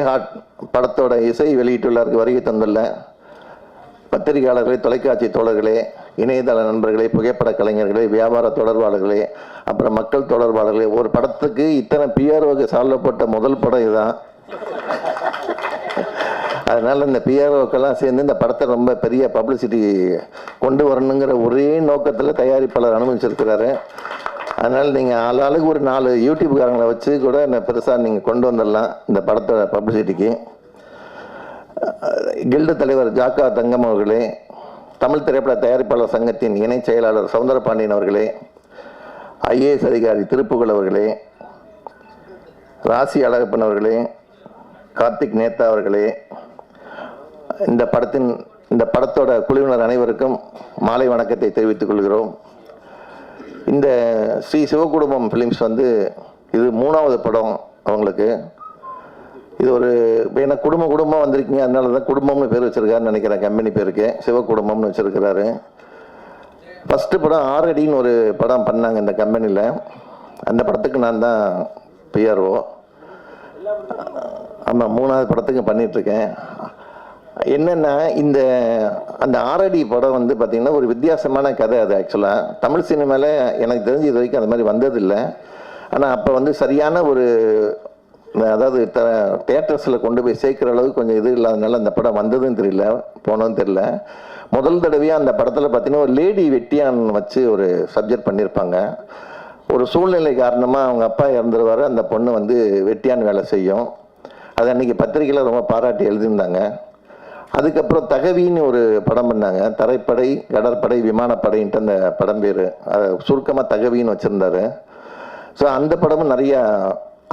Heart படத்தோட இசை வெளியிட்டுள்ளார்கள் வருகை தந்துள்ள பத்திரிகையாளர்களே தொலைக்காட்சி தோழர்களே இணையதள நண்பர்களே புகைப்பட கலைஞர்களே வியாபார தொடர்பாளர்களே அப்புறம் மக்கள் தொடர்பாளர்களே ஒரு படத்துக்கு இத்தனை பிஆர்ஓக்கு சால்லப்பட்ட முதல் படம் இதுதான். அதனால் இந்த பிஆர்ஓக்கெல்லாம் சேர்ந்து இந்த படத்தை ரொம்ப பெரிய பப்ளிசிட்டி கொண்டு வரணுங்கிற ஒரே நோக்கத்தில் தயாரிப்பாளர் அனுமதிச்சிருக்கிறாரு அதனால் நீங்கள் ஆளாளுக்கு ஒரு நாலு யூடியூப்காரங்களை வச்சு கூட இந்த பெருசாக நீங்கள் கொண்டு வந்துடலாம் இந்த படத்தோட பப்ளிசிட்டிக்கு கில்டு தலைவர் ஜாக்கா தங்கம் அவர்களே தமிழ் திரைப்பட தயாரிப்பாளர் சங்கத்தின் இணை செயலாளர் சவுந்தரபாண்டியன் அவர்களே ஐஏஎஸ் அதிகாரி திருப்புகழ் அவர்களே ராசி அழகப்பன் அவர்களே கார்த்திக் நேத்தா அவர்களே இந்த படத்தின் இந்த படத்தோட குழுவினர் அனைவருக்கும் மாலை வணக்கத்தை தெரிவித்துக் கொள்கிறோம். இந்த ஸ்ரீ சிவகுடும்பம் ஃபிலிம்ஸ் வந்து இது மூணாவது படம் அவங்களுக்கு. இது ஒரு ஏன்னா குடும்ப குடும்பம் வந்திருக்கீங்க அதனால தான் குடும்பம்னு பேர் வச்சுருக்காருன்னு நினைக்கிறேன் கம்பெனி பேருக்கு. சிவகுடும்பம்னு வச்சுருக்கிறாரு. ஃபஸ்ட்டு படம் ஆரடின்னு ஒரு படம் பண்ணாங்க இந்த கம்பெனியில் அந்த படத்துக்கு நான் தான் பிஆர்ஓ ஆமாம் மூணாவது படத்துக்கு பண்ணிகிட்ருக்கேன் என்னென்னா இந்த அந்த ஆரடி படம் வந்து பார்த்திங்கன்னா ஒரு வித்தியாசமான கதை அது ஆக்சுவலாக தமிழ் சினிமாவில் எனக்கு தெரிஞ்சு இது வரைக்கும் அந்த மாதிரி வந்ததில்லை. ஆனால் அப்போ வந்து சரியான ஒரு அதாவது த தேட்டர்ஸில் கொண்டு போய் சேர்க்குற அளவுக்கு கொஞ்சம் இது இல்லாதனால அந்த படம் வந்ததுன்னு தெரியல போனதும் தெரியல. முதல் தடவையாக அந்த படத்தில் பார்த்தீங்கன்னா ஒரு லேடி வெட்டியான் வச்சு ஒரு சப்ஜெக்ட் பண்ணியிருப்பாங்க ஒரு சூழ்நிலை காரணமாக அவங்க அப்பா இறந்துருவார் அந்த பொண்ணு வந்து வெட்டியான் வேலை செய்யும். அது அன்றைக்கி பத்திரிக்கையில் ரொம்ப பாராட்டி எழுதியிருந்தாங்க. அதுக்கப்புறம் தகவின்னு ஒரு படம் பண்ணாங்க. தரைப்படை கடற்படை விமானப்படைன்ட்டு அந்த படம் பேர் அதை சுருக்கமாக தகவின்னு வச்சுருந்தாரு. ஸோ அந்த படமும் நிறையா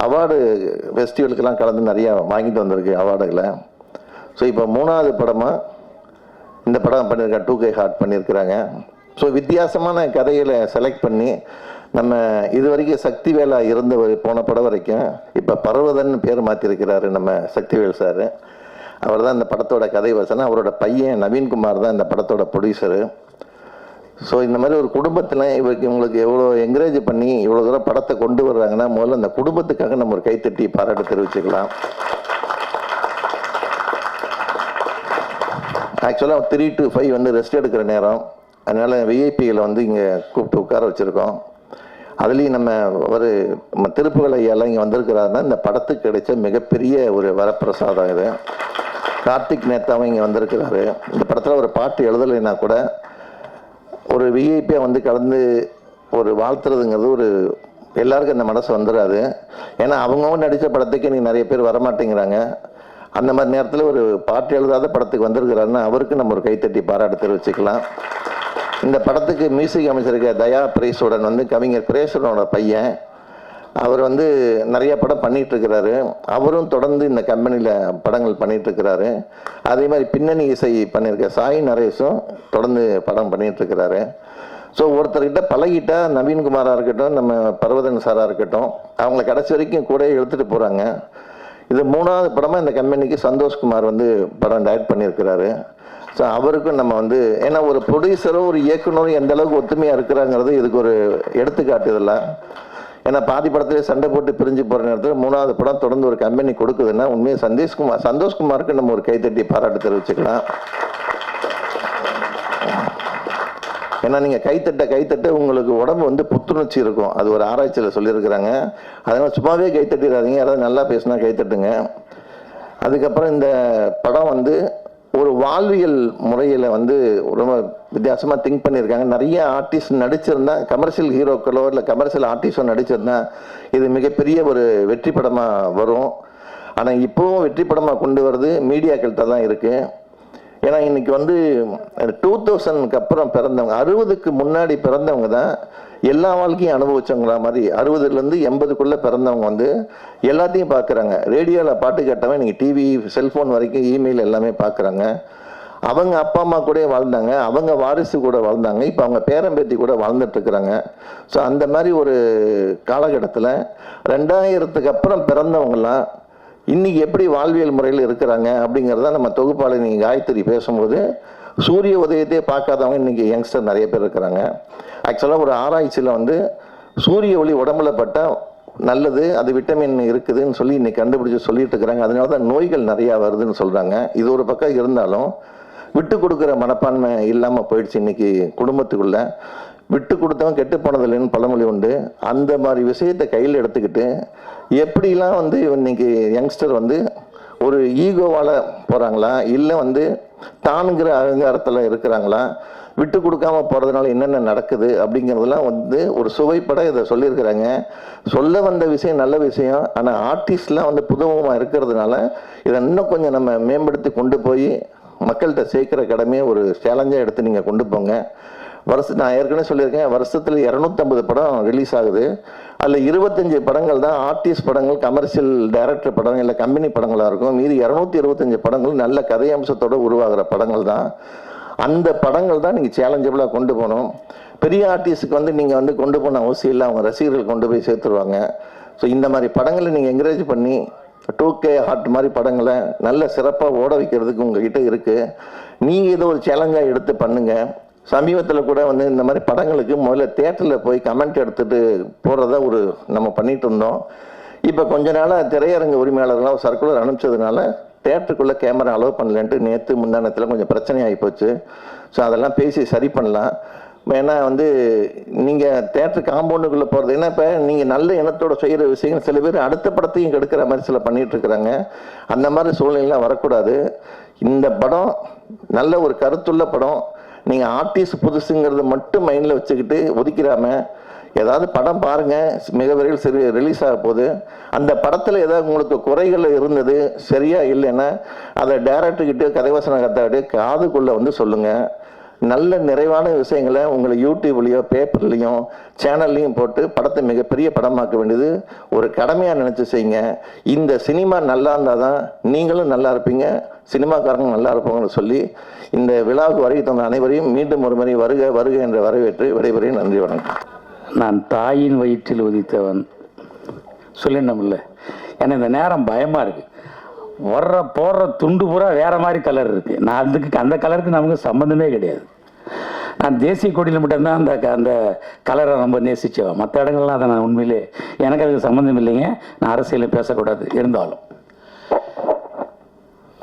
அவார்டு ஃபெஸ்டிவலுக்கெல்லாம் கலந்து நிறையா வாங்கிட்டு வந்திருக்கு அவார்டுகளை. ஸோ இப்போ மூணாவது படமாக இந்த படம் பண்ணியிருக்காங்க டூ கே ஹார்ட் பண்ணியிருக்கிறாங்க. ஸோ வித்தியாசமான கதைகளை செலக்ட் பண்ணி நம்ம இது வரைக்கும் சக்திவேலா இருந்தவர் போன படம் வரைக்கும் இப்போ பர்வதன் பேர் மாற்றிருக்கிறாரு நம்ம சக்திவேல் சார். அவர் தான் இந்த படத்தோட கதை வசனம். அவரோட பையன் நவீன்குமார் தான் இந்த படத்தோட ப்ரொடியூசரு ஸோ இந்த மாதிரி ஒரு குடும்பத்தில் இவருக்கு இவங்களுக்கு எவ்வளோ என்கரேஜ் பண்ணி இவ்வளோ தூரம் படத்தை கொண்டு வர்றாங்கன்னா முதல்ல அந்த குடும்பத்துக்காக நம்ம ஒரு கைத்தட்டி பாராட்டு தெரிவிச்சுக்கலாம். ஆக்சுவலாக த்ரீ டு ஃபைவ் வந்து ரெஸ்ட் எடுக்கிற நேரம். அதனால் விஐபிகளை வந்து இங்கே கூப்பிட்டு உட்கார வச்சுருக்கோம். அதுலேயும் நம்ம ஒரு நம்ம திருப்புகளை எல்லாம் இங்கே வந்திருக்கிறாருன்னா இந்த படத்துக்கு கிடைச்ச மிகப்பெரிய ஒரு வரப்பிரசாதம் இது. கார்த்திக் நேத்தாவும் இங்கே வந்திருக்கிறாரு. இந்த படத்தில் ஒரு பாட்டு எழுதலைன்னா கூட ஒரு விஐபியாக வந்து கலந்து ஒரு வாழ்த்துறதுங்கிறது ஒரு எல்லாருக்கும் அந்த மனசு வந்துடாது ஏன்னா அவங்கவுங்க நடித்த படத்துக்கு நீ நிறைய பேர் வரமாட்டேங்கிறாங்க. அந்த மாதிரி நேரத்தில் ஒரு பாட்டு எழுதாத படத்துக்கு வந்திருக்கிறாருன்னா அவருக்கு நம்ம ஒரு கைத்தட்டி பாராட்டு தெரிவிச்சுக்கலாம். இந்த படத்துக்கு மியூசிக் அமைச்சிருக்க தயா பிரேசுடன் வந்து கவிஞர் பிரேசுடனோட பையன். அவர் வந்து நிறைய படம் பண்ணிகிட்ருக்கிறாரு அவரும் தொடர்ந்து இந்த கம்பெனியில் படங்கள் பண்ணிகிட்ருக்கிறாரு அதே மாதிரி பின்னணி இசை பண்ணியிருக்க சாய் நரேஷும் தொடர்ந்து படம் பண்ணிகிட்ருக்கிறாரு ஸோ ஒருத்தர்கிட்ட பழகிட்டா நவீன்குமாராக இருக்கட்டும் நம்ம பர்வதன் சாராக இருக்கட்டும் அவங்கள கடைசி வரைக்கும் கூட இழுத்துட்டு போகிறாங்க இது மூணாவது படமாக இந்த கம்பெனிக்கு சந்தோஷ்குமார் வந்து படம் டைரக்ட் பண்ணியிருக்கிறாரு. ஸோ அவருக்கும் நம்ம வந்து ஏன்னா ஒரு ப்ரொடியூசரும் ஒரு இயக்குனரும் எந்த அளவுக்கு ஒத்துமையாக இருக்கிறாங்கிறது இதுக்கு ஒரு எடுத்துக்காட்டு இதெல்லாம். ஏன்னா பாதி படத்திலே சண்டை போட்டு பிரிஞ்சு போகிற நேரத்தில் மூணாவது படம் தொடர்ந்து ஒரு கம்பெனி கொடுக்குதுன்னா உண்மையாக சந்தோஷ்குமார் சந்தோஷ்குமாருக்கு நம்ம ஒரு கைத்தட்டி பாராட்டு தெரிவிச்சுக்கலாம். ஏன்னா நீங்கள் கைத்தட்ட கைத்தட்ட உங்களுக்கு உடம்பு வந்து புத்துணர்ச்சி இருக்கும். அது ஒரு ஆராய்ச்சியில் சொல்லியிருக்கிறாங்க. அதனால் சும்மாவே கைத்தட்டிடாதீங்க. யாராவது நல்லா பேசுனா கைத்தட்டுங்க. அதுக்கப்புறம் இந்த படம் வந்து ஒரு வாழ்வியல் முறையில் வந்து ரொம்ப வித்தியாசமாக திங்க் பண்ணியிருக்காங்க. நிறைய ஆர்டிஸ்ட் நடிச்சிருந்தா கமர்ஷியல் ஹீரோக்களோ இல்லை கமர்ஷியல் ஆர்டிஸ்டோ நடிச்சிருந்தா இது மிகப்பெரிய ஒரு வெற்றி படமாக வரும். ஆனால் இப்போவும் வெற்றி படமாக கொண்டு வர்றது மீடியாக்கள்கிட்ட தான் இருக்குது ஏன்னா இன்னைக்கு வந்து டூ தௌசண்ட்க்கு அப்புறம் பிறந்தவங்க அறுபதுக்கு முன்னாடி பிறந்தவங்க தான் எல்லா வாழ்க்கையும் அனுபவிச்சவங்களா மாதிரி அறுபதுலேருந்து எண்பதுக்குள்ளே பிறந்தவங்க வந்து எல்லாத்தையும் பார்க்குறாங்க ரேடியோவில் பாட்டு கேட்டவன் நீங்கள் டிவி செல்ஃபோன் வரைக்கும் இமெயில் எல்லாமே பார்க்குறாங்க அவங்க அப்பா அம்மா கூட வாழ்ந்தாங்க. அவங்க வாரிசு கூட வாழ்ந்தாங்க. இப்போ அவங்க பேரம்பேத்தி கூட வாழ்ந்துட்டுருக்குறாங்க ஸோ அந்த மாதிரி ஒரு காலகட்டத்தில் ரெண்டாயிரத்துக்கு அப்புறம் பிறந்தவங்கலாம் இன்றைக்கி எப்படி வாழ்வியல் முறையில் இருக்கிறாங்க அப்படிங்கிறத நம்ம தொகுப்பாளர் நீங்கள் காயத்ரி பேசும்போது சூரிய உதயத்தையே பார்க்காதவங்க இன்னைக்கு யங்ஸ்டர் நிறைய பேர் இருக்கிறாங்க. ஆக்சுவலாக ஒரு ஆராய்ச்சியில் வந்து சூரிய ஒளி உடம்புல பட்டால் நல்லது அது விட்டமின் இருக்குதுன்னு சொல்லி இன்னைக்கு கண்டுபிடிச்சி சொல்லிட்டு இருக்கிறாங்க. அதனால தான் நோய்கள் நிறையா வருதுன்னு சொல்கிறாங்க இது ஒரு பக்கம் இருந்தாலும் விட்டு கொடுக்குற மனப்பான்மை இல்லாமல் போயிடுச்சு இன்னைக்கு குடும்பத்துக்குள்ள. விட்டு கொடுத்தவன் கெட்டு போனதில்லைன்னு பழமொழி உண்டு. அந்த மாதிரி விஷயத்தை கையில் எடுத்துக்கிட்டு எப்படிலாம் வந்து இன்னைக்கு யங்ஸ்டர் வந்து ஒரு ஈகோவால் போகிறாங்களா இல்லை வந்து தானுங்கிற அகங்காரத்தில் இருக்கிறாங்களா? விட்டு கொடுக்காம போகிறதுனால என்னென்ன நடக்குது அப்படிங்கிறதெல்லாம் வந்து ஒரு சுவைப்பட இதை சொல்லியிருக்கிறாங்க. சொல்ல வந்த விஷயம் நல்ல விஷயம். ஆனால் ஆர்டிஸ்ட்லாம் வந்து புதுமுகமாக இருக்கிறதுனால இதை இன்னும் கொஞ்சம் நம்ம மேம்படுத்தி கொண்டு போய் மக்கள்கிட்ட சேர்க்குற கடமையை ஒரு சேலஞ்சாக எடுத்து நீங்கள் கொண்டு போங்க. வருஷம் நான் ஏற்கனவே சொல்லியிருக்கேன் வருஷத்தில் இரநூத்தம்பது படம் ரிலீஸ் ஆகுது. அதில் இருபத்தஞ்சி படங்கள் தான் ஆர்டிஸ்ட் படங்கள் கமர்ஷியல் டைரக்டர் படங்கள் இல்லை கம்பெனி படங்களாக இருக்கும். மீதி இரநூத்தி இருபத்தஞ்சி படங்கள் நல்ல கதை அம்சத்தோடு உருவாகிற படங்கள் தான். அந்த படங்கள் தான் நீங்கள் சேலஞ்சபிளாக கொண்டு போகணும். பெரிய ஆர்டிஸ்ட்டுக்கு வந்து நீங்கள் வந்து கொண்டு போன அவசியம் இல்லை அவங்க ரசிகர்கள் கொண்டு போய் சேர்த்துருவாங்க. ஸோ இந்த மாதிரி படங்களை நீங்கள் என்கரேஜ் பண்ணி டூ கே ஹார்ட் மாதிரி படங்களை நல்ல சிறப்பாக ஓட வைக்கிறதுக்கு உங்ககிட்ட இருக்குது நீங்கள் இதை ஒரு சேலஞ்சாக எடுத்து பண்ணுங்கள் சமீபத்தில் கூட வந்து இந்த மாதிரி படங்களுக்கு முதல்ல தேட்டரில் போய் கமெண்ட் எடுத்துட்டு போகிறத ஒரு நம்ம பண்ணிட்டு இருந்தோம். இப்போ கொஞ்ச நாளாக திரையரங்க உரிமையாளர்களாக சர்க்குலர் அனுப்பிச்சதுனால தேட்டருக்குள்ளே கேமரா அலோவ் பண்ணலன்ட்டு நேற்று முந்தானத்தில் கொஞ்சம் பிரச்சனை ஆகி போச்சு. ஸோ அதெல்லாம் பேசி சரி பண்ணலாம். ஏன்னா வந்து நீங்கள் தேட்டர் காம்பவுண்டுக்குள்ளே போகிறது ஏன்னா இப்போ நீங்கள் நல்ல இனத்தோட செய்கிற விஷயங்கள் சில பேர் அடுத்த படத்தையும் கெடுக்கிற மாதிரி சில பண்ணிகிட்ருக்குறாங்க இருக்கிறாங்க. அந்த மாதிரி சூழ்நிலைலாம் வரக்கூடாது. இந்த படம் நல்ல ஒரு கருத்துள்ள படம். நீங்கள் ஆர்டிஸ்ட் புதுசுங்கிறத மட்டும் மைண்டில் வச்சுக்கிட்டு ஒதுக்கிறாம ஏதாவது படம் பாருங்கள் மிக விரைவில் சரி ரிலீஸ் ஆக போகுது. அந்த படத்தில் ஏதாவது உங்களுக்கு குறைகள் இருந்தது சரியாக இல்லைன்னா அதை டேரக்டர்கிட்ட கதைவசன கத்தாட்டு காதுக்குள்ளே வந்து சொல்லுங்கள் நல்ல நிறைவான விஷயங்களை உங்களை யூடியூப்லேயோ பேப்பர்லேயும் சேனல்லையும் போட்டு படத்தை மிகப்பெரிய படமாக்க வேண்டியது ஒரு கடமையாக நினச்சி செய்யுங்க. இந்த சினிமா நல்லா இருந்தால் தான் நீங்களும் நல்லா இருப்பீங்க சினிமாக்காரங்க நல்லா இருப்பாங்கன்னு சொல்லி இந்த விழாவுக்கு வருகை தந்த அனைவரையும் மீண்டும் ஒரு முறை வருக வருக என்ற வரவேற்று விடைபெறையும் நன்றி வணக்கம். நான் தாயின் வயிற்றில் உதித்தவன். சொல்லிடணும்ல. ஏன்னா இந்த நேரம் பயமாக இருக்குது வர்ற போடுற துண்டு பூரா வேற மாதிரி கலர் இருக்கு. நான் அதுக்கு அந்த கலருக்கு நமக்கு சம்மந்தமே கிடையாது. நான் தேசிய கொடியில் மட்டும்தான் அந்த க- அந்த கலரை ரொம்ப நேசித்தேன் மற்ற இடங்கள்லாம் அதை நான் உண்மையிலே எனக்கு அதுக்கு சம்மந்தம் இல்லைங்க. நான் அரசியலில் பேசக்கூடாது இருந்தாலும்.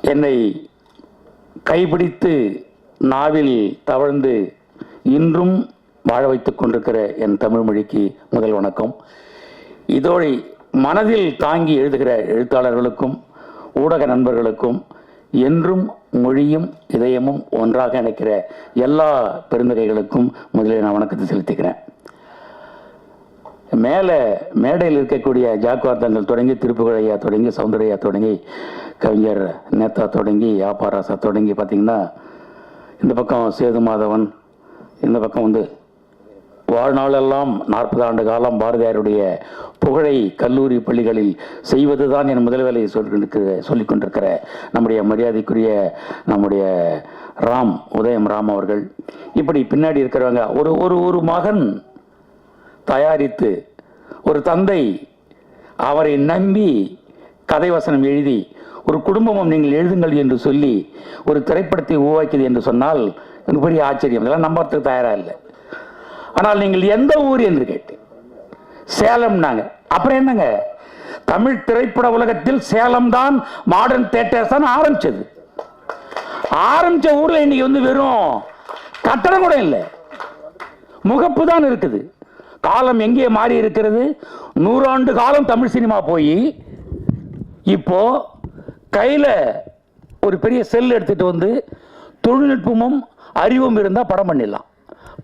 என்னை கைப்பிடித்து நாவில் தவழ்ந்து இன்றும் வாழ வைத்துக் கொண்டிருக்கிற என் தமிழ் மொழிக்கு முதல் வணக்கம். இதோடு மனதில் தாங்கி எழுதுகிற எழுத்தாளர்களுக்கும் ஊடக நண்பர்களுக்கும் என்றும் மொழியும் இதயமும் ஒன்றாக இணைக்கிற எல்லா பெருந்தகைகளுக்கும் முதலில் நான் வணக்கத்தை செலுத்திக்கிறேன். மேலே மேடையில் இருக்கக்கூடிய ஜாக்குவார்த்தங்கள் தொடங்கி திருப்புகழையா தொடங்கி சௌந்தரையா தொடங்கி கவிஞர் நேதா தொடங்கி யாபாராசா தொடங்கி பார்த்திங்கன்னா இந்த பக்கம் சேது மாதவன் இந்த பக்கம் வந்து வாழ்நாளெல்லாம் நாற்பது ஆண்டு காலம் பாரதியாருடைய புகழை கல்லூரி பள்ளிகளில் செய்வதுதான் என் முதல் வேலையை சொல்லிருக்கிற சொல்லிக் கொண்டிருக்கிற நம்முடைய மரியாதைக்குரிய நம்முடைய ராம் உதயம் ராம் அவர்கள். இப்படி பின்னாடி இருக்கிறவங்க ஒரு ஒரு ஒரு மகன் தயாரித்து ஒரு தந்தை அவரை நம்பி கதை வசனம் எழுதி ஒரு குடும்பமும் நீங்கள் எழுதுங்கள் என்று சொல்லி ஒரு திரைப்படத்தை உருவாக்கியது என்று சொன்னால் எனக்கு பெரிய ஆச்சரியம். இதெல்லாம் நம்புறதுக்கு தயாராக இல்லை. ஆனால் நீங்கள் எந்த ஊர் என்று கேட்டேன். சேலம்னாங்க. அப்புறம் என்னங்க? தமிழ் திரைப்பட உலகத்தில் சேலம் தான் மாடர்ன் தேட்டர்ஸ் தான் ஆரம்பிச்சது. ஆரம்பிச்ச ஊர்ல இன்னைக்கு வந்து வெறும் கட்டடம் கூட இல்லை. முகப்பு தான் இருக்குது. காலம் எங்கே மாறி இருக்கிறது? நூறாண்டு காலம் தமிழ் சினிமா போய் இப்போ கையில் ஒரு பெரிய செல் எடுத்துகிட்டு வந்து தொழில்நுட்பமும் அறிவும் இருந்தால் படம் பண்ணிடலாம்.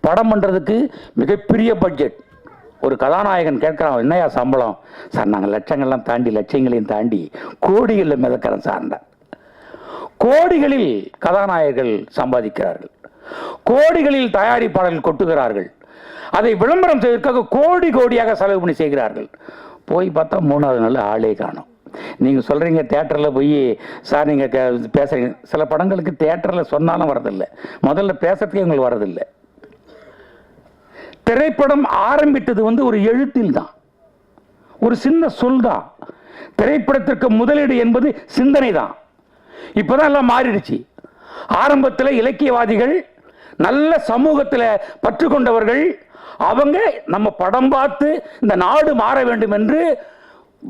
படம் பண்ணுறதுக்கு மிகப்பெரிய பட்ஜெட் ஒரு கதாநாயகன் கேட்குறான் என்னையா சம்பளம்? சார் நாங்கள் லட்சங்கள்லாம் தாண்டி லட்சியங்களையும் தாண்டி கோடிகளில் மிதக்கிறோம் சார்ந்தார் கோடிகளில் கதாநாயகர்கள் சம்பாதிக்கிறார்கள். கோடிகளில் தயாரிப்பாளர்கள் கொட்டுகிறார்கள். அதை விளம்பரம் செய்வதற்காக கோடி கோடியாக செலவு பண்ணி செய்கிறார்கள். போய் பார்த்தா மூணாவது நாள் ஆளே காணும். நீங்கள் சொல்கிறீங்க தேட்டரில் போய் சார் நீங்கள் பேசுகிறீங்க சில படங்களுக்கு தேட்டரில் சொன்னாலும் வரதில்லை. முதல்ல பேசுறதுக்கே உங்களுக்கு வரதில்லை. திரைப்படம் ஆரம்பித்தது வந்து ஒரு எழுத்தில் தான் ஒரு சின்ன சொல் தான் திரைப்படத்திற்கு முதலீடு என்பது சிந்தனை தான் இப்போதான் எல்லாம் மாறிடுச்சு. ஆரம்பத்தில் இலக்கியவாதிகள் நல்ல சமூகத்தில் பற்று கொண்டவர்கள் அவங்க நம்ம படம் பார்த்து இந்த நாடு மாற வேண்டும் என்று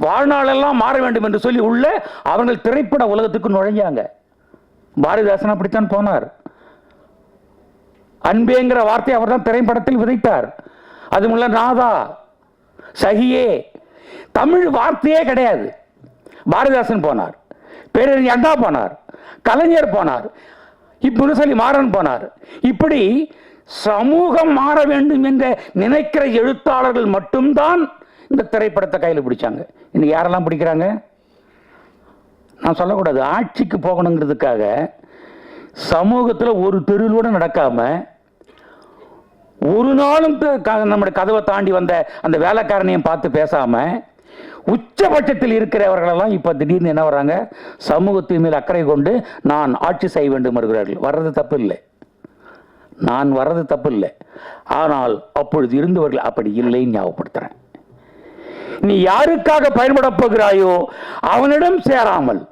வாழ்நாளெல்லாம் மாற வேண்டும் என்று சொல்லி உள்ள அவர்கள் திரைப்பட உலகத்துக்கு நுழைஞ்சாங்க. பாரதிதாசன் அப்படித்தான் போனார். அன்பேங்கிற வார்த்தை அவர் தான் திரைப்படத்தில் விதைத்தார். அது முல்ல நாதா சகியே. தமிழ் வார்த்தையே கிடையாது. பாரதிதாசன் போனார் பேரறிஞர் அண்ணா போனார் கலைஞர் போனார் இப்புனுசலி மாறன் போனார். இப்படி சமூகம் மாற வேண்டும் என்று நினைக்கிற எழுத்தாளர்கள் மட்டும்தான் இந்த திரைப்படத்தை கையில் பிடிச்சாங்க. இன்னைக்கு யாரெல்லாம் பிடிக்கிறாங்க? நான் சொல்லக்கூடாது. ஆட்சிக்கு போகணுங்கிறதுக்காக சமூகத்தில் ஒரு தெருவில் நடக்காமல் நடக்காம ஒரு நாளும் த- க- நம்முடைய கதவை தாண்டி வந்த அந்த வேலைக்காரனையும் பார்த்து பேசாம உச்சபட்சத்தில் இருக்கிறவர்களெல்லாம் இப்போ திடீர்னு என்ன வர்றாங்க? சமூகத்தின் மேல் அக்கறை கொண்டு நான் ஆட்சி செய்ய வேண்டும் வருகிறார்கள் வர்றது தப்பு இல்லை. நான் வர்றது தப்பு இல்லை. ஆனால் அப்பொழுது இருந்தவர்கள் அப்படி இல்லைன்னு ஞாபகப்படுத்துறேன். நீ யாருக்காக பயன்படப் போகிறாயோ அவனிடம் சேராமல்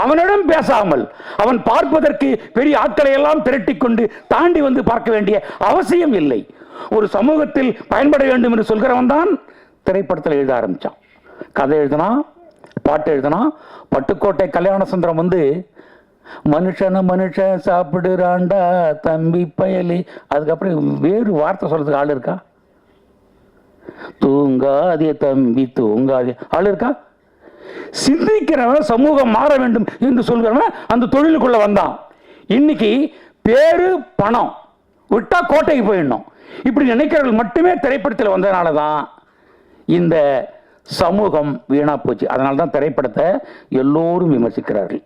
அவனிடம் பேசாமல் அவன் பார்ப்பதற்கு பெரிய ஆட்களை எல்லாம் திரட்டிக் கொண்டு தாண்டி வந்து பார்க்க வேண்டிய அவசியம் இல்லை. ஒரு சமூகத்தில் பயன்பட வேண்டும் என்று சொல்கிறவன் தான் திரைப்படத்தில் எழுத ஆரம்பிச்சான். கதை எழுதினா பாட்டு எழுதுனா பட்டுக்கோட்டை கல்யாண சுந்தரம் வந்து மனுஷன மனுஷன் சாப்பிடுறாண்டா தம்பி பயலி. அதுக்கப்புறம் வேறு வார்த்தை சொல்றதுக்கு ஆள் இருக்கா? தூங்காதே தம்பி தூங்காதே. ஆள் இருக்கா? சிந்திக்கிறவன் சமூகம் மாற வேண்டும் என்று சொல்கிறவன் அந்த தொழிலுக்குள்ள வந்தான். இன்னைக்கு பேரு பணம். விட்டா கோட்டைக்கு போயிடணும். இப்படி நினைக்கிறவர்கள் மட்டுமே திரைப்படத்தில் வந்ததுனால தான் இந்த சமூகம் வீணா போச்சு. அதனால தான் திரைப்படத்தை எல்லோரும் விமர்சிக்கிறார்கள்.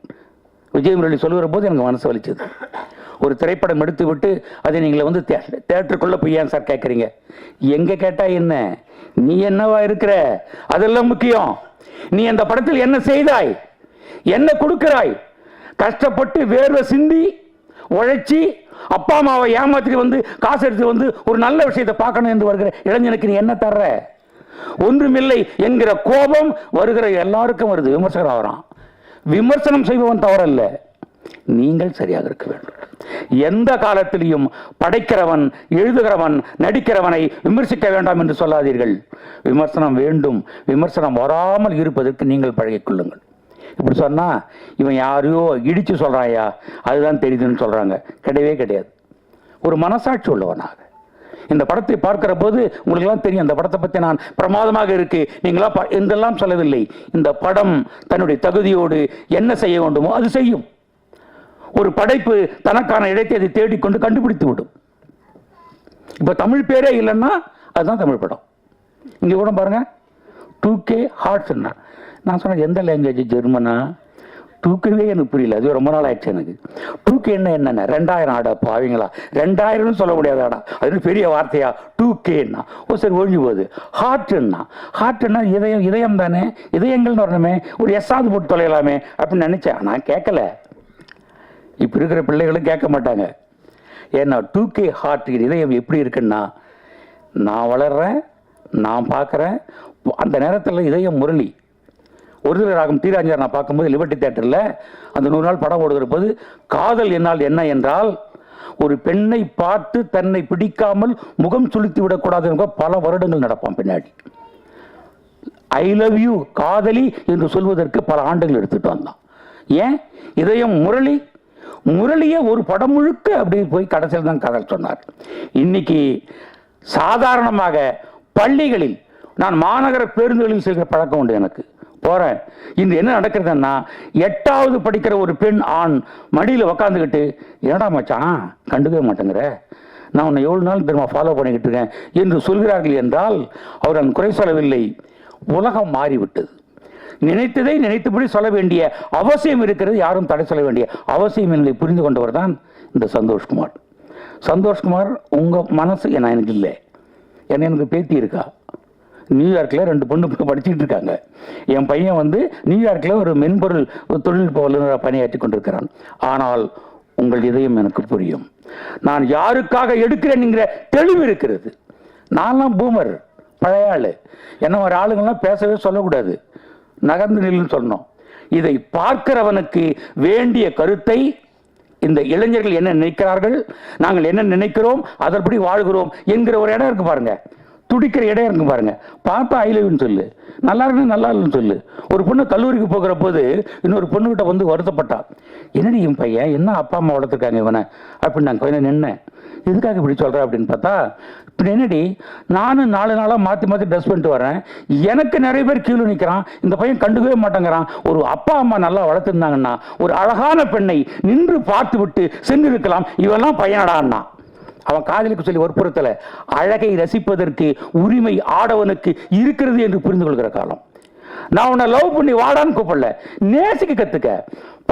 விஜய் முரளி சொல்லுகிற போது எனக்கு மனசு வலிச்சது. ஒரு திரைப்படம் எடுத்து விட்டு அதை நீங்கள் வந்து தே- தேட்டருக்குள்ள போய் ஏன் சார் கேட்குறீங்க எங்கே கேட்டால் என்ன? நீ என்னவா இருக்கிற? அதெல்லாம் முக்கியம். நீ அந்த படத்தில் என்ன செய்தாய்? என்ன கொடுக்கிறாய்? கஷ்டப்பட்டு வேர்வை சிந்தி உழைச்சி அப்பா அம்மாவை ஏமாத்திட்டு வந்து காசு எடுத்து வந்து ஒரு நல்ல விஷயத்தை பார்க்கணும் என்று வருகிற இளைஞனுக்கு நீ என்ன தர்ற? ஒன்றுமில்லை என்கிற கோபம் வருகிற எல்லாருக்கும் வருது. விமர்சகர் ஆகிறான் விமர்சனம் செய்பவன் தவறல்ல. நீங்கள் சரியாக இருக்க வேண்டும். எந்த காலத்திலையும் படைக்கிறவன் எழுதுகிறவன் நடிக்கிறவனை விமர்சிக்க வேண்டாம் என்று சொல்லாதீர்கள். விமர்சனம் வேண்டும். விமர்சனம் வராமல் இருப்பதற்கு நீங்கள் பழகிக்கொள்ளுங்கள் இப்படி சொன்னால் இவன் யாரையோ இடித்து சொல்கிறாயா அதுதான் தெரியுதுன்னு சொல்கிறாங்க கிடையவே கிடையாது. ஒரு மனசாட்சி உள்ளவனாக. இந்த படத்தை பார்க்கிற போது உங்களுக்கெல்லாம் தெரியும் இந்த படத்தை பற்றி நான் பிரமாதமாக இருக்கு. நீங்களா ப என்றெல்லாம் சொல்லவில்லை. இந்த படம் தன்னுடைய தகுதியோடு என்ன செய்ய வேண்டுமோ அது செய்யும். ஒரு படைப்பு தனக்கான இடத்தை அதை தேடிக்கொண்டு கண்டுபிடித்து விடும் இப்போ தமிழ் பேரே இல்லைன்னா அதுதான் தமிழ் படம். இங்கே கூட பாருங்க. டூ கே ஹார்ட்ஸ்னா நான் சொன்னேன் எந்த லாங்குவேஜ் ஜெர்மனா? டூ கேவே எனக்கு புரியல. அது ரொம்ப நாள் ஆயிடுச்சு எனக்கு. டூ கேன்னா என்னென்ன? ரெண்டாயிரம் ஆடா பாவீங்களா ரெண்டாயிரம்னு சொல்ல முடியாது ஆடா. அது பெரிய வார்த்தையா? டூ கேன்னா ஓ சரி ஒழிஞ்சு போகுது. ஹார்ட்னா ஹார்ட்னா இதயம் இதயம் தானே இதயங்கள்னு வரணுமே. ஒரு எஸ்ஸாவது போட்டு தொலையலாமே அப்படின்னு நினைச்சேன். நான் கேட்கல. இப்போ இருக்கிற பிள்ளைகளும் கேட்க மாட்டாங்க. ஏன்னா டூ கே ஹார்ட் இதயம் எப்படி இருக்குன்னா நான் வளர்கிறேன் நான் பார்க்குறேன் அந்த நேரத்தில் இதயம் முரளி. ஒரு சில ராகம் தீராஞ்சார் நான் பார்க்கும்போது லிபர்ட்டி தேட்டரில் அந்த நூறு நாள் படம் ஓடுகிற போது காதல் என்னால் என்ன என்றால் ஒரு பெண்ணை பார்த்து தன்னை பிடிக்காமல் முகம் சுளுத்தி விடக்கூடாது என்ற பல வருடங்கள் நடப்பான் பின்னாடி. ஐ லவ் யூ காதலி என்று சொல்வதற்கு பல ஆண்டுகள் எடுத்துகிட்டு வந்தான். ஏன்? இதயம் முரளி முரளியை ஒரு படம் முழுக்க அப்படி போய் கடைசியில் தான் கதை சொன்னார். இன்னைக்கு சாதாரணமாக பள்ளிகளில் நான் மாநகர பேருந்துகளில் செல்கிற பழக்கம் உண்டு எனக்கு. போறேன். இந்த என்ன நடக்கிறதுன்னா எட்டாவது படிக்கிற ஒரு பெண் ஆண் மடியில் உக்காந்துக்கிட்டு ஏடா மச்சான் கண்டுக்கவே மாட்டேங்கிற? நான் உன்னை எவ்வளோ நாள் திரும்ப ஃபாலோ பண்ணிக்கிட்டு இருக்கேன்? என்று சொல்கிறார்கள் என்றால் அவர் நான் குறை சொல்லவில்லை. உலகம் மாறிவிட்டது. நினைத்ததை நினைத்தபடி சொல்ல வேண்டிய அவசியம் இருக்கிறது யாரும் தடை சொல்ல வேண்டிய அவசியம் என்பதை புரிந்து கொண்டவர் தான் இந்த சந்தோஷ்குமார். சந்தோஷ்குமார் உங்கள் மனசு என்ன? எனக்கு இல்லை. ஏன்னா எனக்கு பேத்தி இருக்கா? நியூயார்க்கில் ரெண்டு பொண்ணு படிச்சுட்டு இருக்காங்க. என் பையன் வந்து நியூயார்க்கில் ஒரு மென்பொருள் தொழில்நுட்ப வல்லுநராக பணியாற்றி கொண்டிருக்கிறான். ஆனால் உங்கள் இதயம் எனக்கு புரியும். நான் யாருக்காக எடுக்கிறேன்ங்கிற தெளிவு இருக்கிறது. நான்லாம் பூமர் பழைய ஆள். என்ன ஒரு ஆளுங்கள்லாம் பேசவே சொல்லக்கூடாது. நகர்ந்து நில்லுன்னு சொன்னோம் இதை பார்க்கிறவனுக்கு வேண்டிய கருத்தை இந்த இளைஞர்கள் என்ன நினைக்கிறார்கள்? நாங்கள் என்ன நினைக்கிறோம்? அதன்படி வாழ்கிறோம் என்கிற ஒரு இடம் இருக்கு பாருங்க. துடிக்கிற இடம் இருக்கு பாருங்க. பார்த்தா ஐ லவ்னு சொல்லு. நல்லா இருக்கு நல்லா இல்லைன்னு சொல்லு. ஒரு பொண்ணு கல்லூரிக்கு போகிற போது இன்னொரு பொண்ணுகிட்ட வந்து வருத்தப்பட்டான் என்னடி என் பையன்? என்ன அப்பா அம்மா வளர்த்துருக்காங்க இவனை? அப்படின்னு நான் கொஞ்சம் நின்னேன். எதுக்காக இப்படி சொல்கிறேன் அப்படின்னு பார்த்தா இப்படி என்னடி நானும் நாலு நாளாக மாற்றி மாற்றி ட்ரெஸ் பண்ணிட்டு வரேன். எனக்கு நிறைய பேர் கீழே நிற்கிறான் இந்த பையன் கண்டுக்கவே மாட்டேங்கிறான். ஒரு அப்பா அம்மா நல்லா வளர்த்துருந்தாங்கன்னா ஒரு அழகான பெண்ணை நின்று பார்த்து விட்டு சென்று இருக்கலாம் இவெல்லாம் பையனடான்னா. அவன் காதலுக்கு சொல்லி ஒருபுறத்தில் அழகை ரசிப்பதற்கு உரிமை ஆடவனுக்கு இருக்கிறது என்று புரிந்து கொள்கிற காலம். நான் உன்னை லவ் பண்ணி வாடான்னு கூப்பிடல. நேசிக்க கற்றுக்க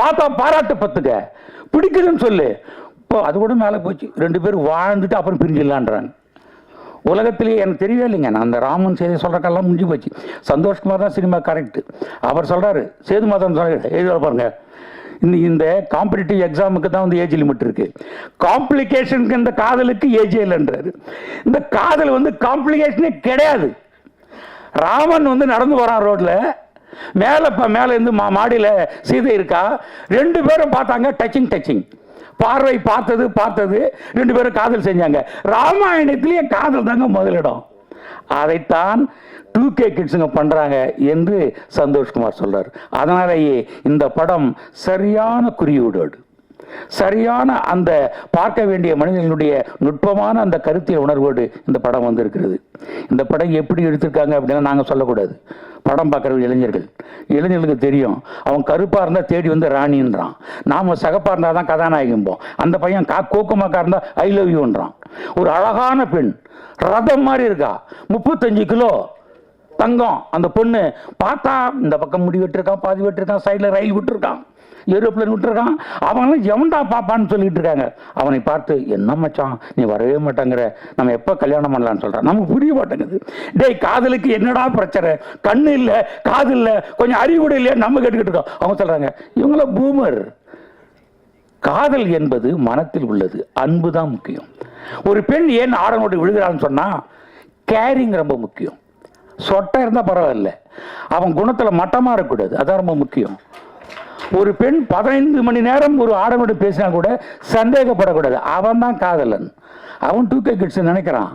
பார்த்தா பாராட்ட பத்துக்க. பிடிக்குதுன்னு சொல்லு. இப்போ அது கூட மேலே போச்சு. ரெண்டு பேரும் வாழ்ந்துட்டு அப்புறம் பிரிஞ்சிடலான்றாங்க. உலகத்திலேயே எனக்கு தெரியவே இல்லைங்க. நான் அந்த ராமன் செய்தி சொல்கிறக்கெல்லாம் முடிஞ்சு போச்சு. சந்தோஷ்குமார் தான் சினிமா கரெக்ட் அவர் சொல்கிறாரு சேது மாதம் சொல்கிறார் எழுத பாருங்க. இந்த இந்த காம்படிட்டிவ் எக்ஸாமுக்கு தான் வந்து ஏஜ் லிமிட் இருக்கு. காம்ப்ளிகேஷனுக்கு இந்த காதலுக்கு ஏஜ் இல்லைன்றாரு. இந்த காதல் வந்து காம்ப்ளிகேஷனே கிடையாது. ராமன் வந்து நடந்து போகிறான் ரோட்டில் மேலே இப்போ மேலே இருந்து மா மாடியில் சீதை இருக்கா. ரெண்டு பேரும் பார்த்தாங்க டச்சிங் டச்சிங் பார்வை பார்த்தது பார்த்தது. ரெண்டு பேரும் காதல் செஞ்சாங்க. ராமாயணத்திலேயே காதல் தாங்க முதலிடம். அதைத்தான் டூ கே கிட்ஸுங்க பண்ணுறாங்க என்று சந்தோஷ்குமார் சொல்கிறார் அதனாலேயே இந்த படம் சரியான குறியீடோடு. சரியான அந்த பார்க்க வேண்டிய மனிதர்களுடைய நுட்பமான அந்த கருத்தியல் உணர்வோடு இந்த படம் வந்திருக்கிறது. இந்த படம் எப்படி எடுத்திருக்காங்க அப்படின்னா நாங்கள் சொல்லக்கூடாது. படம் பார்க்குற இளைஞர்கள். இளைஞர்களுக்கு தெரியும். அவன் கருப்பாக இருந்தால் தேடி வந்து ராணின்றான். நாம் சகப்பாக இருந்தால் தான் கதாநாயகம்போம். அந்த பையன் கா கோக்கமாக்கா இருந்தால் ஐ லவ் யூன்றான் ஒரு அழகான பெண். ரதம் மாதிரி இருக்கா. முப்பத்தஞ்சு கிலோ தங்கம். அந்த பொண்ணு பார்த்தா இந்த பக்கம் முடி வெட்டிருக்கான் பாதி வெட்டிருக்கான் சைடில் ரயில் விட்டுருக்கான். ஏரோப்ளேன் விட்டுருக்கான். அவங்களாம் எவன்டா பாப்பான்னு சொல்லிட்டு இருக்காங்க. அவனை பார்த்து என்ன மச்சான் நீ வரவே மாட்டேங்கிற. நம்ம எப்போ கல்யாணம் பண்ணலாம்னு சொல்கிறான் நமக்கு புரிய மாட்டேங்குது. டேய் காதலுக்கு என்னடா பிரச்சனை? கண்ணு இல்லை காது இல்லை கொஞ்சம் அறிவு கூட இல்லையா நம்ம கேட்டுக்கிட்டு இருக்கோம். அவங்க சொல்கிறாங்க இவங்கள பூமர். காதல் என்பது மனத்தில் உள்ளது. அன்பு தான் முக்கியம். ஒரு பெண் ஏன் ஆடனோடு விழுகிறான்னு சொன்னால் கேரிங் ரொம்ப முக்கியம். சொட்டை இருந்தால் பரவாயில்ல. அவன் குணத்தில் மட்டமாக இருக்கக்கூடாது. அதான் ரொம்ப முக்கியம். ஒரு பெண் பதினைந்து மணி நேரம் ஒரு ஆடவனோட பேசினா கூட சந்தேகப்படக்கூடாது. அவன் தான் காதலன். அவன் டூ கே கிட்ஸ் நினைக்கிறான்.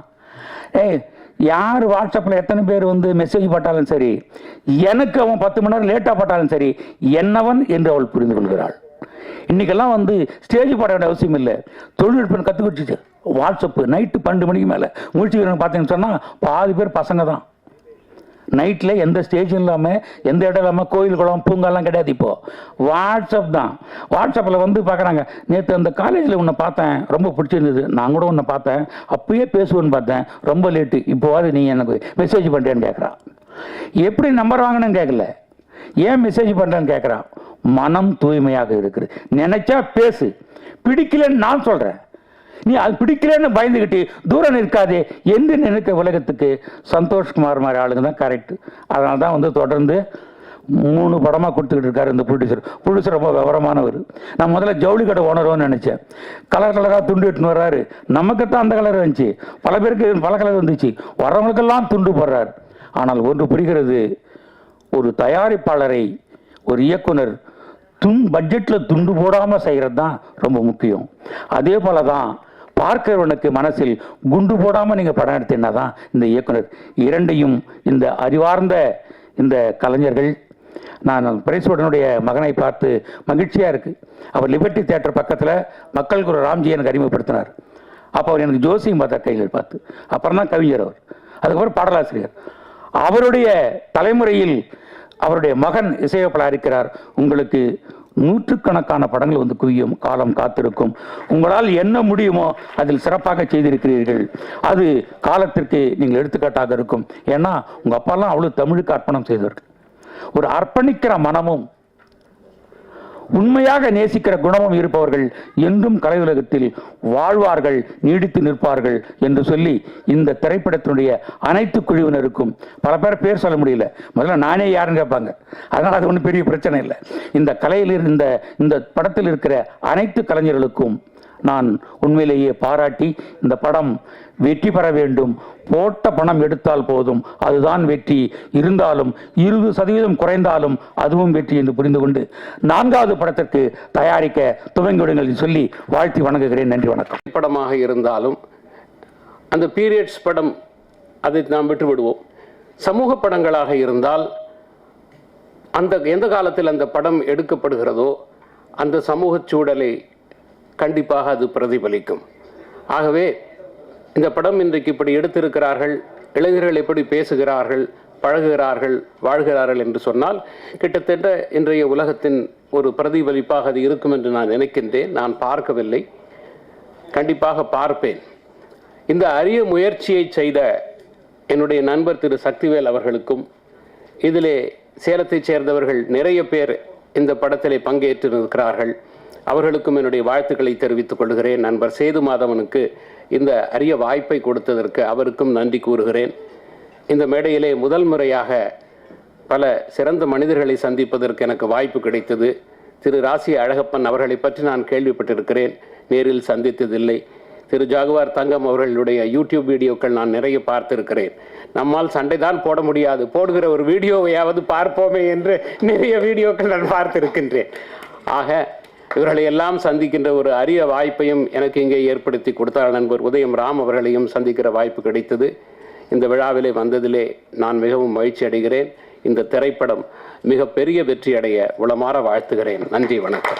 ஏய் யார் வாட்ஸ்அப்பில் எத்தனை பேர் வந்து மெசேஜ் போட்டாலும் சரி எனக்கு அவன் பத்து மணி நேரம் லேட்டாக போட்டாலும் சரி என்னவன் என்று அவள் புரிந்து கொள்கிறாள். இன்றைக்கெல்லாம் வந்து ஸ்டேஜ் போட வேண்டிய அவசியம் இல்லை. தொழில்நுட்பம் கற்றுக்கிட்டு வாட்ஸ்அப்பு நைட்டு பன்னெண்டு மணிக்கு மேலே. முழிச்சு பார்த்தீங்கன்னு சொன்னால் பாதி பேர் பசங்க தான். நைட்டில் எந்த ஸ்டேஷன் இல்லாமல் எந்த இடம் இல்லாமல் கோயில் குளம் பூங்காலாம் கிடையாது இப்போ. வாட்ஸ்அப் தான். வாட்ஸ்அப்பில் வந்து பார்க்குறாங்க. நேற்று அந்த காலேஜில் உன்னை பார்த்தேன். ரொம்ப பிடிச்சிருந்தது. நான் கூட உன்னை பார்த்தேன். அப்பயே பேசுவேன்னு பார்த்தேன். ரொம்ப லேட்டு இப்போவாது நீ எனக்கு மெசேஜ் பண்ணுறேன்னு கேட்குறான் எப்படி நம்பர் வாங்கினேன்னு கேட்கல. ஏன் மெசேஜ் பண்ணுறேன்னு கேட்குறான் மனம் தூய்மையாக இருக்குது. நினச்சா பேசு. பிடிக்கலன்னு நான் சொல்கிறேன் நீ அது பிடிக்கலன்னு பயந்துக்கிட்டு தூரம் நிற்காதே என்று நினைக்க உலகத்துக்கு சந்தோஷ்குமார் மாதிரி ஆளுங்க தான் கரெக்ட் அதனால தான் வந்து தொடர்ந்து மூணு படமாக கொடுத்துக்கிட்டு இருக்காரு இந்த ப்ரொடியூசர் ப்ரொடியூசர் ரொம்ப விவரமானவர். நான் முதல்ல ஜவுளி கடை ஓனரோன்னு நினச்சேன். கலர் கலராக துண்டு எடுத்துன்னு வர்றாரு. நமக்கு தான் அந்த கலர் வந்துச்சு பல பேருக்கு பல கலர் வந்துச்சு வரவங்களுக்கெல்லாம் துண்டு போடுறார். ஆனால் ஒன்று புரிகிறது. ஒரு தயாரிப்பாளரை ஒரு இயக்குனர் துன் பட்ஜெட்டில் துண்டு போடாமல் செய்கிறது தான் ரொம்ப முக்கியம். அதே போல தான் பார்க்கிறவனுக்கு மனசில் குண்டு போடாமல் நீங்கள் படம் எடுத்தீங்கன்னா தான் இந்த இயக்குனர் இரண்டையும் இந்த அறிவார்ந்த இந்த கலைஞர்கள் நான் பிரைஸ்வடனுடைய மகனை பார்த்து மகிழ்ச்சியாக இருக்குது அவர் லிபர்ட்டி தேட்டர் பக்கத்தில் மக்கள் குரு ராம்ஜி எனக்கு அறிமுகப்படுத்தினார். அப்போ அவர் எனக்கு ஜோசியம் பார்த்தார் கைகள் பார்த்து. அப்புறம் தான் கவிஞர் அவர். அதுக்கப்புறம் பாடலாசிரியர். அவருடைய தலைமுறையில் அவருடைய மகன் இசையப்பலா இருக்கிறார். உங்களுக்கு நூற்றுக்கணக்கான படங்கள் வந்து குவியும் காலம் காத்திருக்கும். உங்களால் என்ன முடியுமோ அதில் சிறப்பாக செய்திருக்கிறீர்கள். அது காலத்திற்கு நீங்கள் எடுத்துக்காட்டாக இருக்கும். ஏன்னா உங்கள் அப்பாலாம் அவ்வளோ தமிழுக்கு அர்ப்பணம் செய்தவர்கள். ஒரு அர்ப்பணிக்கிற மனமும் உண்மையாக நேசிக்கிற குணமும் இருப்பவர்கள் என்றும் கலையுலகத்தில் வாழ்வார்கள் நீடித்து நிற்பார்கள் என்று சொல்லி இந்த திரைப்படத்தினுடைய அனைத்து குழுவினருக்கும் பல பேர் பேர் சொல்ல முடியல. முதல்ல நானே யாருன்னு கேட்பாங்க. அதனால் அது ஒன்றும் பெரிய பிரச்சனை இல்லை. இந்த கலையில் இருந்த இந்த படத்தில் இருக்கிற அனைத்து கலைஞர்களுக்கும் நான் உண்மையிலேயே பாராட்டி இந்த படம் வெற்றி பெற வேண்டும். போட்ட பணம் எடுத்தால் போதும். அதுதான் வெற்றி. இருந்தாலும் இருபது சதவீதம் குறைந்தாலும் அதுவும் வெற்றி என்று புரிந்து கொண்டு நான்காவது படத்திற்கு தயாரிக்க துவங்கிவிடுங்கள் என்று சொல்லி வாழ்த்தி வணங்குகிறேன். நன்றி வணக்கம். படமாக இருந்தாலும் அந்த பீரியட்ஸ் படம் அதை நாம் விட்டுவிடுவோம். சமூக படங்களாக இருந்தால் அந்த எந்த காலத்தில் அந்த படம் எடுக்கப்படுகிறதோ அந்த சமூகச் சூழலை கண்டிப்பாக அது பிரதிபலிக்கும். ஆகவே இந்த படம் இன்றைக்கு இப்படி எடுத்திருக்கிறார்கள் இளைஞர்கள் எப்படி பேசுகிறார்கள் பழகுகிறார்கள் வாழ்கிறார்கள் என்று சொன்னால் கிட்டத்தட்ட இன்றைய உலகத்தின் ஒரு பிரதிபலிப்பாக அது இருக்கும் என்று நான் நினைக்கின்றேன். நான் பார்க்கவில்லை. கண்டிப்பாக பார்ப்பேன். இந்த அரிய முயற்சியை செய்த என்னுடைய நண்பர் திரு சக்திவேல் அவர்களுக்கும் இதிலே சேலத்தைச் சேர்ந்தவர்கள் நிறைய பேர் இந்த படத்திலே பங்கேற்றிருக்கிறார்கள். அவர்களுக்கும் என்னுடைய வாழ்த்துக்களை தெரிவித்துக் கொள்கிறேன். நண்பர் சேது மாதவனுக்கு இந்த அரிய வாய்ப்பை கொடுத்ததற்கு அவருக்கும் நன்றி கூறுகிறேன். இந்த மேடையிலே முதல் முறையாக பல சிறந்த மனிதர்களை சந்திப்பதற்கு எனக்கு வாய்ப்பு கிடைத்தது. திரு ராசி அழகப்பன் அவர்களை பற்றி நான் கேள்விப்பட்டிருக்கிறேன். நேரில் சந்தித்ததில்லை. திரு ஜாகுவார் தங்கம் அவர்களுடைய யூடியூப் வீடியோக்கள் நான் நிறைய பார்த்திருக்கிறேன். நம்மால் சண்டை தான் போட முடியாது. போடுகிற ஒரு வீடியோவையாவது பார்ப்போமே என்று நிறைய வீடியோக்கள் நான் பார்த்திருக்கின்றேன். ஆக இவர்களை எல்லாம் சந்திக்கின்ற ஒரு அரிய வாய்ப்பையும் எனக்கு இங்கே ஏற்படுத்தி கொடுத்தார் நண்பர் உதயம் ராம் அவர்களையும் சந்திக்கிற வாய்ப்பு கிடைத்தது. இந்த விழாவிலே வந்ததிலே நான் மிகவும் மகிழ்ச்சி அடைகிறேன். இந்த திரைப்படம் மிகப்பெரிய வெற்றி அடைய உளமாற வாழ்த்துகிறேன். நன்றி வணக்கம்.